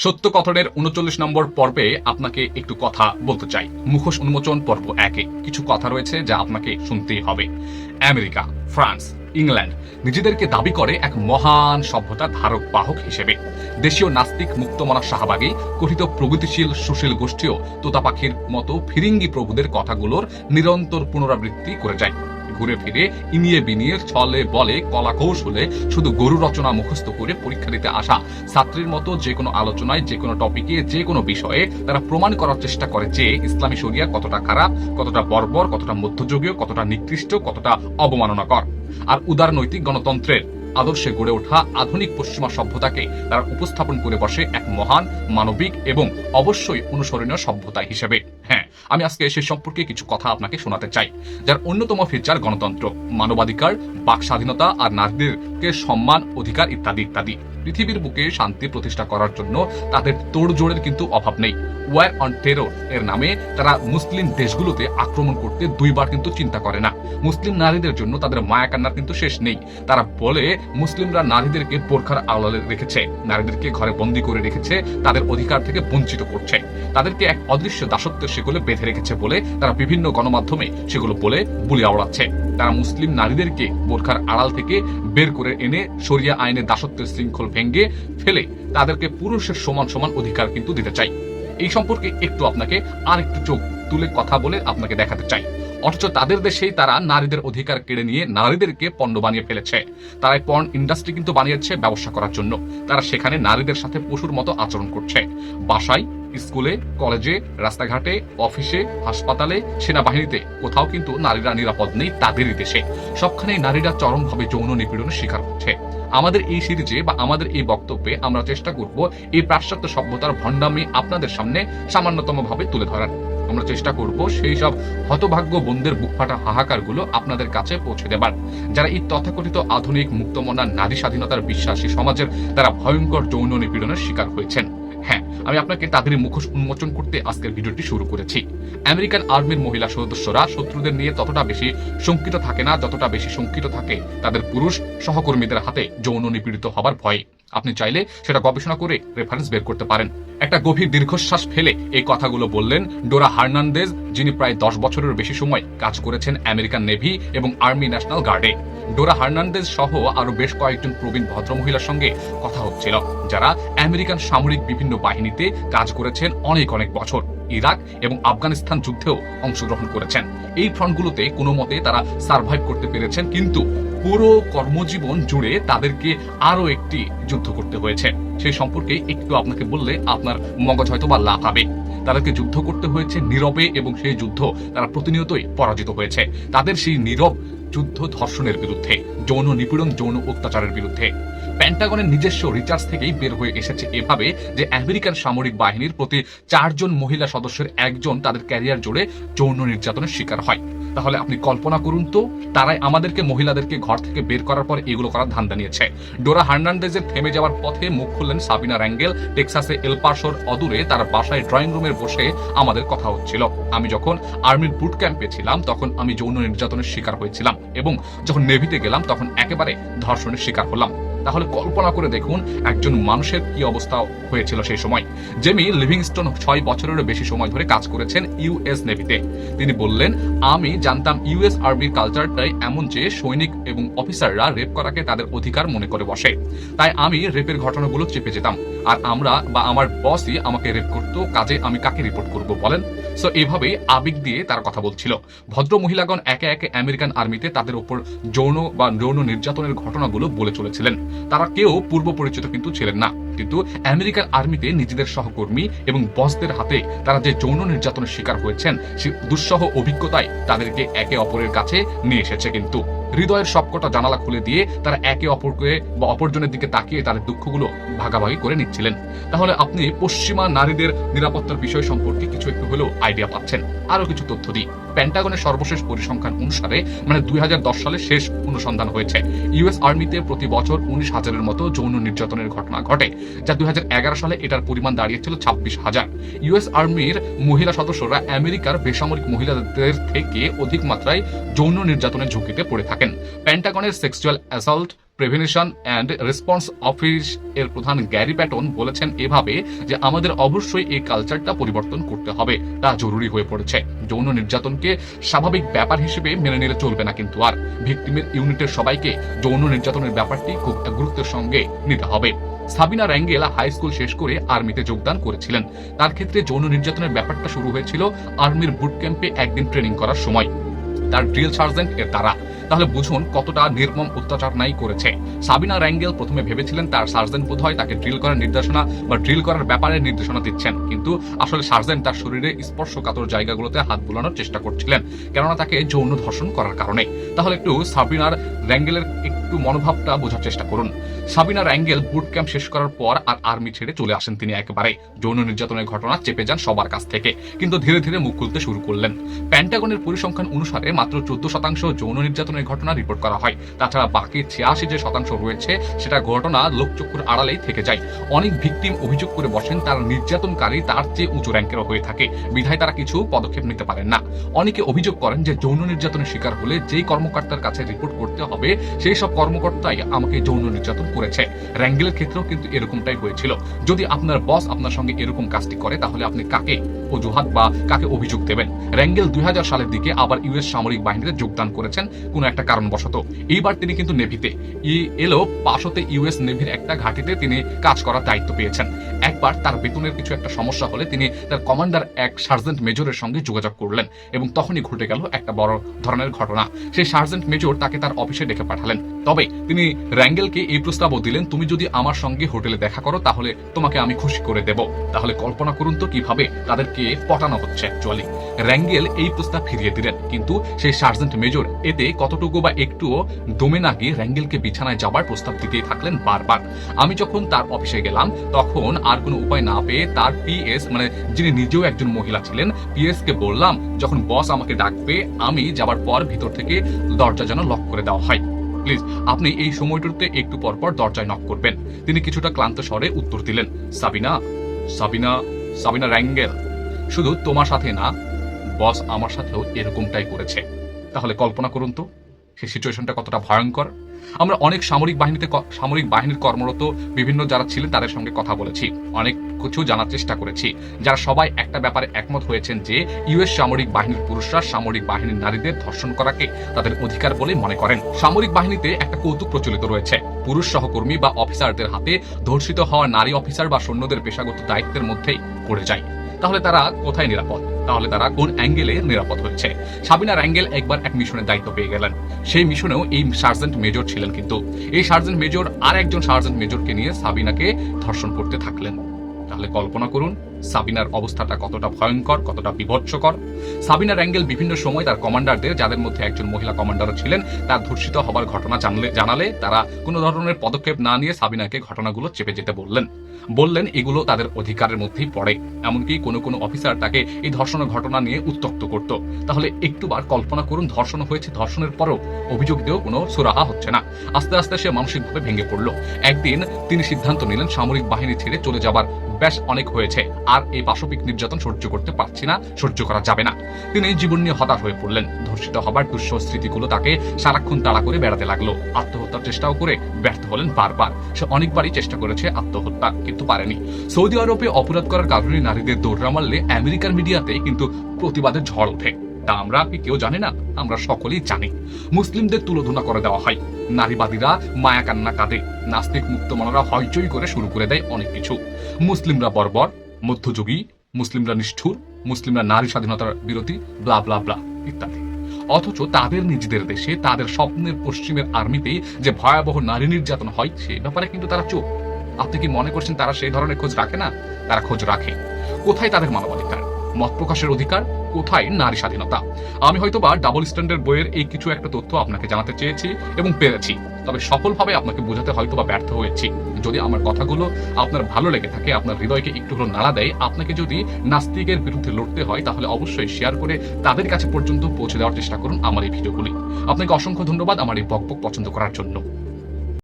সত্য কথনের উনচল্লিশ নম্বর পর্বে আপনাকে একটু কথা বলতে চাই। মুখোশ উন্মোচন পর্ব একে। কিছু কথা রয়েছে যা আপনাকে শুনতেই হবে। আমেরিকা, ফ্রান্স, ইংল্যান্ড নিজেদেরকে দাবি করে এক মহান সভ্যতার ধারক বাহক হিসেবে। দেশীয় নাস্তিক মুক্তমনা শাহবাগী, কথিত প্রগতিশীল সুশীল গোষ্ঠীও তোতা পাখির মতো ফিরিঙ্গি প্রভুদের কথাগুলোর নিরন্তর পুনরাবৃত্তি করে যায়। ঘুরে ফিরে ইনিয়ে বিনিয়ে ছলে বলে, কলা কৌশলে শুধু গরু রচনা মুখস্থ করে পরীক্ষা দিতে আসা। ছাত্রীর মতো যে কোনো আলোচনায়, যে কোনো টপিকে, যে কোনো বিষয়ে তারা প্রমাণ করার চেষ্টা করে যে ইসলামী শরিয়া কতটা খারাপ, কতটা বর্বর, কতটা মধ্যযুগীয়, কতটা নিকৃষ্ট, কতটা অবমাননাকর। আর উদারনৈতিক গণতন্ত্রের আদর্শে গড়ে ওঠা আধুনিক পশ্চিমা সভ্যতাকে তারা উপস্থাপন করে বসে এক মহান, মানবিক এবং অবশ্যই অনুসরণীয় সভ্যতা হিসেবে। হ্যাঁ আমি আজকে সে সম্পর্কে কিছু কথা আপনাকে শোনাতে চাই, যার অন্যতম ফিচার গণতন্ত্র, মানবাধিকার, বাক স্বাধীনতা আর নারীদেরকে সম্মান, অধিকার ইত্যাদি ইত্যাদি। পৃথিবীর বুকে শান্তি প্রতিষ্ঠা করার জন্য তাদের তোড়জোড়ের কিন্তু অভাব নেই। ওয়ার অন টেরর এর নামে তারা মুসলিম দেশগুলোতে আক্রমণ করতে দুইবার কিন্তু চিন্তা করে না। মুসলিম নারীদের জন্য তাদের মায়া কান্নার কিন্তু শেষ নেই। তারা বলে, মুসলিমরা নারীদেরকে বোরখার আড়ালে রেখেছে, নারীদেরকে ঘরে বন্দি করে রেখেছে, তাদের অধিকার থেকে বঞ্চিত করছে। তাদেরকে এক অদৃশ্য দাসত্বের সেগুলো বেঁধে রেখেছে বলে তারা বিভিন্ন গণমাধ্যমে সেগুলো বলে বুলি আওড়াচ্ছে। তারা মুসলিম নারীদেরকে বোরখার আড়াল থেকে বের করে এনে শরিয়া আইনে দাসত্বের শৃঙ্খল ভেঙ্গে ফেলে তাদেরকে পুরুষের সমান সমান অধিকার কিন্তু দিতে চাই। এই সম্পর্কে একটু আপনাকে আর একটু চোখ তুলে কথা বলে আপনাকে দেখাতে চাই। অথচ তাদের দেশেই তারা নারীদের অধিকার কেড়ে নিয়ে নারীদেরকে পণ্য বানিয়ে ফেলেছে। তারা পর্ন ইন্ডাস্ট্রি কিন্তু বানিয়েছে ব্যবসা করার জন্য। তারা সেখানে নারীদের সাথে পশুর মতো আচরণ করছে। বাসায় স্কুলে, কলেজে, রাস্তাঘাটে, অফিসে, হাসপাতালে, সেনাবাহিনীতে। কোথাও কিন্তু নারীরা নিরাপদ নেই তাদেরই দেশে সবখানেই নারীরা চরমভাবে যৌন নিপীড়নের শিকার হচ্ছে। আমাদের এই সিরিজে বা আমাদের এই বক্তব্যে আমরা চেষ্টা করব এই পাশ্চাত্য সভ্যতার ভণ্ডামি আপনাদের সামনে সামান্যতম ভাবে তুলে ধরার। আমরা চেষ্টা করব সেই সব হতভাগ্য বন্ধের বুকফাটা হাহাকারগুলো আপনাদের কাছে পৌঁছে দেবার। যারা এই তথাকথিত আধুনিক মুক্তমনা নারী স্বাধীনতার বিশ্বাসী সমাজের তারা ভয়ঙ্কর যৌন নিপীড়নের শিকার হয়েছেন। হ্যাঁ আমি আপনাকে তাদের মুখোশ উন্মোচন করতে আজকের ভিডিওটি শুরু করেছি। আমেরিকান আর্মির মহিলা সদস্যরা শত্রুদের নিয়ে ততটা বেশি শঙ্কিত থাকে না, যতটা বেশি শঙ্কিত থাকে তাদের পুরুষ সহকর্মীদের হাতে যৌন নিপীড়িত হবার ভয়ে। আপনি চাইলে সেটা গবেষণা করে রেফারেন্স বের করতে পারেন। একটা গভীর দীর্ঘশ্বাস ফেলে এই কথাগুলো বললেন ডোরা হার্নান্দেজ, যিনি প্রায় দশ বছরের বেশি সময় কাজ করেছেন আমেরিকান নেভি এবং আর্মি ন্যাশনাল গার্ডে। ডোরা হার্নান্দেজ সহ আরও বেশ কয়েকজন প্রবীণ ভদ্রমহিলার সঙ্গে কথা হচ্ছিল, যারা আমেরিকান সামরিক বিভিন্ন বাহিনীতে কাজ করেছেন অনেক অনেক বছর, ইরাক এবং আফগানিস্তান যুদ্ধেও অংশগ্রহণ করেছেন। এই ফ্রন্টগুলোতে কোনো মতে তারা সার্ভাইভ করতে পেরেছেন, কিন্তু পুরো কর্মজীবন জুড়ে তাদেরকে আরও একটি যুদ্ধ করতে হয়েছে। সেই সম্পর্কে একটু আপনাকে বললে আপনার মগজ হয়তো বা লাভ হবে তাদেরকে যুদ্ধ করতে হয়েছে নীরবে এবং সেই যুদ্ধ তারা প্রতিনিয়তই পরাজিত হয়েছে। তাদের সেই নীরব যুদ্ধ ধর্ষণের বিরুদ্ধে, যৌন নিপীড়ন, যৌন অত্যাচারের বিরুদ্ধে। প্যান্টাগনের নিজস্ব রিচার্জ থেকেই বের হয়ে এসেছে। এভাবে যে আমেরিকান সামরিক বাহিনীর প্রতি চারজন মহিলা সদস্যের একজন তাদের ক্যারিয়ার জুড়ে যৌন নির্যাতনের শিকার হয়। তাহলে আপনি কল্পনা করুন তো, তারাই আমাদেরকে মহিলাদেরকে ঘর থেকে বের করার পর এগুলো করার ধান্দা নিয়েছে। ডোরা হার্নান্ডেজের থেমে যাওয়ার পথে মুখ খুললেন সাবিনা র্যাঙ্গেল। টেক্সাসে এলপাসোর অদূরে তার বাসায় ড্রয়িং রুমের বসে আমাদের কথা হচ্ছিল। আমি যখন আর্মির বুট ক্যাম্পে ছিলাম, তখন আমি যৌন নির্যাতনের শিকার হয়েছিলাম এবং যখন নেভিতে গেলাম, তখন একেবারে ধর্ষণের শিকার হলাম। তাহলে কল্পনা করে দেখুন একজন মানুষের কি অবস্থা হয়েছিল সেই সময়। জেমি লিভিংস্টোন ছয় বছরেরও বেশি সময় ধরে কাজ করেছেন ইউএস নেভিতে। তিনি বললেন, আমি জানতাম ইউএস আর্মির কালচারটাই এমন যে সৈনিক এবং অফিসাররা রেপ করাকে তাদের অধিকার মনে করে বসে। তাই আমি রেপের ঘটনাগুলো চেপে যেতাম। আর আমরা বা আমার বসই আমাকে রেপ করতো, কাজে আমি কাকে রিপোর্ট করব বলেন? সো এভাবেই আবেগ দিয়ে তার কথা বলছিল। ভদ্র মহিলাগণ একে একে আমেরিকান আর্মিতে তাদের উপর যৌন বা যৌন নির্যাতনের ঘটনাগুলো বলে চলেছিলেন। তারা কেউ পূর্ব পরিচিত কিন্তু ছিলেন না। কিন্তু আমেরিকান আর্মিতে নিজেদের সহকর্মী এবং বসদের হাতে তারা যে যৌন নির্যাতনের শিকার হয়েছেন, সে দুঃসহ অভিজ্ঞতায় তাদেরকে একে অপরের কাছে নিয়ে এসেছে কিন্তু। হৃদয়ের সবকটা জানালা খুলে দিয়ে তারা একে অপরকে বা অপরজনের দিকে তাকিয়ে তাদের দুঃখগুলো ভাগাভাগি করে নিচ্ছিলেন। তাহলে আপনি পশ্চিমা নারীদের নিরাপত্তার বিষয় সম্পর্কে কিছু একটু হলেও আইডিয়া পাচ্ছেন। আরও কিছু তথ্য দিই। প্যান্টাগনের সর্বশেষ পরিসংখ্যান অনুসারে মানে দুই সালে শেষ অনুসন্ধান হয়েছে। ইউএস আর্মিতে প্রতি বছর উনিশ হাজারের মতো যৌন নির্যাতনের ঘটনা ঘটে, যা দুই হাজার এগারো সালে এটার পরিমাণ দাঁড়িয়েছিল ছাব্বিশ হাজার। ইউএস আর্মির মহিলা সদস্যরা আমেরিকার বেসামরিক মহিলাদের থেকে অধিক মাত্রায় যৌন নির্যাতনের ঝুঁকিতে পড়ে থাকেন। প্যান্টাগনের sexual assault prevention and response office এর প্রধান গ্যারি প্যাটন বলেছেন এভাবে যে আমাদের অবশ্যই এই কালচারটা পরিবর্তন করতে হবে। তা জরুরি হয়ে পড়েছে। যৌন নির্যাতনকে স্বাভাবিক ব্যাপার হিসেবে মেনে নিলে চলবে না কিন্তু আর। ভিকটিমের ইউনিটের সবাইকে যৌন নির্যাতনের ব্যাপারটি খুব গুরুত্বের সঙ্গে নিতে হবে। সাবিনা র্যাঙ্গেল হাই স্কুল শেষ করে আর্মিতে যোগদান করেছিলেন। তার ক্ষেত্রে যৌন নির্যাতনের ব্যাপারটা শুরু হয়েছিল আর্মির বুট ক্যাম্পে একদিন ট্রেনিং করার সময়। তার ড্রিল সার্জেন্ট এর দ্বারা। তাহলে বুঝুন কতটা নির্মম অত্যাচার নাই করেছে। সাবিনা র্যাঙ্গেল প্রথমে ভেবেছিলেন তার সার্জেন বোধ হয় তাকে ড্রিল করার নির্দেশনা বা ড্রিল করার ব্যাপারে নির্দেশনা দিচ্ছেন। কিন্তু আসলে সার্জেন তার শরীরে স্পর্শকাতর জায়গাগুলোতে হাত বুলানোর চেষ্টা করছিলেন, কেননা তাকে যৌন ধর্ষণ করার কারণে। তাহলে একটু সাবিনার র্যাঙ্গেলের একটু মনোভাবটা বোঝার চেষ্টা করুন। সাবিনা র্যাঙ্গেল বুট ক্যাম্প শেষ করার পর আর আর্মি ছেড়ে চলে আসেন তিনি একেবারে। যৌন নির্যাতনের ঘটনা চেপে যান সবার কাছ থেকে, কিন্তু ধীরে ধীরে মুখ খুলতে শুরু করলেন। প্যান্টাগনের পরিসংখ্যান অনুসারে মাত্র চোদ্দ শতাংশ যৌন নির্যাতনের ঘটনা রিপোর্ট করা হয়। তাছাড়া বাকি ছিয়াশি যে শতাংশ রয়েছে, সেটা ঘটনা লোকচক্ষুর আড়ালেই থেকে যায়। অনেক ভিকটিম অভিযোগ করে বসেন, তার নির্যাতনকারী, তার চেয়ে উঁচু র্যাঙ্কেরও হয়ে থাকে। বিধায় তারা কিছু পদক্ষেপ নিতে পারেন না। অনেকে অভিযোগ করেন যে যৌন নির্যাতনের শিকার হলে যেই কর্মকর্তার কাছে রিপোর্ট করতে হবে, সেই সব কর্মকর্তাই আমাকে যৌন নির্যাতন করেছে। র্যাঙ্গেলের ক্ষেত্রেও কিন্তু এরকমটাই হয়েছিল। যদি আপনার বস আপনার সঙ্গে এরকম কাজটি করে, তাহলে আপনি কাকে অজুহাত বা কাকে অভিযোগ দেবেন? র্যাঙ্গেল দুই হাজার সালের দিকে আবার ইউএস সামরিক বাহিনীতে যোগদান করেছেন কোনো একটা কারণবশত। এইবার তিনি কিন্তু নেভিতে। ই এলো পাশতে ইউএস নেভির একটা ঘাটিতে তিনি কাজ করার দায়িত্ব পেয়েছেন। একবার তার বেতনের কিছু একটা সমস্যা হলে তিনি তার কমান্ডার এক সার্জেন্ট মেজরের সঙ্গে যোগাযোগ করলেন এবং তখনই ঘটে গেল একটা বড় ধরনের ঘটনা। সেই সার্জেন্ট মেজর তাকে তার অফিসে ডেকে পাঠালেন। তবে তিনি র্যাঙ্গেলকে এই প্রস্তাবও দিলেন, তুমি যদি আমার সঙ্গে হোটেলে দেখা করো, তাহলে তোমাকে আমি খুশি করে দেব। তাহলে কল্পনা করুন তো কীভাবে তাদেরকে পটানো হচ্ছে। অ্যাকচুয়ালি র্যাঙ্গেল এই প্রস্তাব ফিরিয়ে দিলেন। কিন্তু সেই সার্জেন্ট মেজর এতে কতটুকু বা একটুও দমে না গিয়ে র্যাঙ্গেলকে বিছানায় যাবার প্রস্তাব দিতেই থাকলেন বারবার। আমি যখন তার অফিসে গেলাম, তখন আর কোনো উপায় না পেয়ে তার পিএস মানে যিনি নিজেও একজন মহিলা ছিলেন পিএস কে বললাম, যখন বস আমাকে ডাকবে, আমি যাবার পর ভিতর থেকে দরজা যেন লক করে দেওয়া হয়। প্লিজ, আপনি এই সময়টুতে একটু পর পর দরজায় নক করবেন। তিনি কিছুটা ক্লান্ত স্বরে উত্তর দিলেন, সাবিনা সাবিনা সাবিনা র্যাঙ্গেল। শুধু তোমার সাথে না, বস আমার সাথেও এরকমটাই করেছে। তাহলে কল্পনা করুন তো সেই সিচুয়েশনটা কতটা ভয়ঙ্কর। আমরা অনেক সামরিক বাহিনীতে সামরিক বাহিনীর কর্মরত, বিভিন্ন যারা ছিলেন তাদের সঙ্গে কথা বলেছি, অনেক কিছু জানার চেষ্টা করেছি। যারা সবাই একটা ব্যাপারে একমত হয়েছেন যে ইউএস সামরিক বাহিনীর পুরুষরা সামরিক বাহিনীর নারীদের ধর্ষণ করাকে তাদের অধিকার বলে মনে করেন। সামরিক বাহিনীতে একটা কৌতুক প্রচলিত রয়েছে। পুরুষ সহকর্মী বা অফিসারদের হাতে ধর্ষিত হওয়া নারী অফিসার বা সৈন্যদের পেশাগত দায়িত্বের মধ্যেই পড়ে যায়। তাহলে তারা কোথায় নিরাপদ? তাহলে তারা কোন অ্যাঙ্গেলে নিরাপদ হচ্ছে? সাবিনার অ্যাঙ্গেল একবার এক মিশনের দায়িত্ব পেয়ে গেলেন। সেই মিশনেও এই সার্জেন্ট মেজর ছিলেন কিন্তু। এই সার্জেন্ট মেজর আর একজন সার্জেন্ট মেজরকে নিয়ে সাবিনাকে ধর্ষণ করতে থাকলেন। তাহলে কল্পনা করুন সাবিনার অবস্থাটা কতটা ভয়ঙ্কর, কতটা বিভৎসকর সাবিনার অ্যাঙ্গেল বিভিন্ন সময় তার কমান্ডারদের, যাদের মধ্যে একজন মহিলা কমান্ডারও ছিলেন, তার ধর্ষিত হবার ঘটনা জানলে, জানালে তারা কোনো ধরনের পদক্ষেপ না নিয়ে সাবিনাকে ঘটনাগুলো চেপে যেতে বললেন। বললেন, এগুলো তাদের অধিকারের মধ্যেই পড়ে। এমনকি কোনো কোনো অফিসার তাকে এই ধর্ষণের ঘটনা নিয়ে উত্তক্ত করত। তাহলে একটুবার কল্পনা করুন, ধর্ষণ হয়েছে, ধর্ষণের পরও অভিযোগ দিয়েও কোনো সুরাহা হচ্ছে না। আস্তে আস্তে সে মানসিকভাবে ভেঙে পড়ল। একদিন তিনি সিদ্ধান্ত নিলেন, সামরিক বাহিনী ছেড়ে চলে যাবার। বেশ, অনেক হয়েছে। আর এই পাশবিক নির্যাতন সহ্য করতে পারছি না, সহ্য করা যাবে না। তিনি জীবন নিয়ে হতাশ হয়ে পড়লেন। ধর্ষিত হবার দুঃসহ স্মৃতিগুলো তাকে সারাক্ষণ তাড়া করে বেড়াতে লাগল। আত্মহত্যার চেষ্টাও করে ব্যর্থ হলেন বারবার। সে অনেকবারই চেষ্টা করেছে আত্মহত্যা, কিন্তু পারেনি। সৌদি আরবে অপরাধ করার কারণে নারীদের দৌড়া মারলে আমেরিকার মিডিয়াতে কিন্তু প্রতিবাদের ঝড় ওঠে। তা আমরা কি কেউ জানে না? আমরা সকলেই জানি। মুসলিমদের তুলোধনা করে দেওয়া হয়। নারীবাদীরা মায়া কান্না কাঁদে। নাস্তিক মুক্তমানরা হইচই করে শুরু করে দেয় অনেক কিছু। মুসলিমরা বর্বর মধ্যযুগী, মুসলিমরা নিষ্ঠুর, মুসলিমরা নারী স্বাধীনতার বিরোধী ব্লা ব্লা ব্লা ইত্যাদি। অথচ তাদের নিজেদের দেশে, তাদের স্বপ্নের পশ্চিমের আর্মিতে যে ভয়াবহ নারী নির্যাতন হয়, সে ব্যাপারে কিন্তু তারা চোখ আপনি কি মনে করছেন তারা সেই ধরনের খোঁজ রাখে না? তারা খোঁজ রাখে। কোথায় তাদের মানবাধিকার? মত প্রকাশের অধিকার? কোথায় নারী স্বাধীনতা? আমি হয়তো বা ডাবল স্ট্যান্ডার্ড বইয়ের এই কিছু একটা তথ্য আপনাকে জানাতে চেয়েছি এবং পেরেছি। তবে সফলভাবে আপনাকে বোঝাতে হয়তো বা ব্যর্থ হয়েছি। যদি আমার কথাগুলো আপনার ভালো লেগে থাকে, আপনার হৃদয়কে একটু হলো নাড়া দেয়, আপনাকে যদি নাস্তিকের বিরুদ্ধে লড়তে হয়, তাহলে অবশ্যই শেয়ার করে তাদের কাছে পর্যন্ত পৌঁছে দেওয়ার চেষ্টা করুন আমার এই ভিডিওগুলি। আপনাকে অসংখ্য ধন্যবাদ আমার এই বকবক পছন্দ করার জন্য।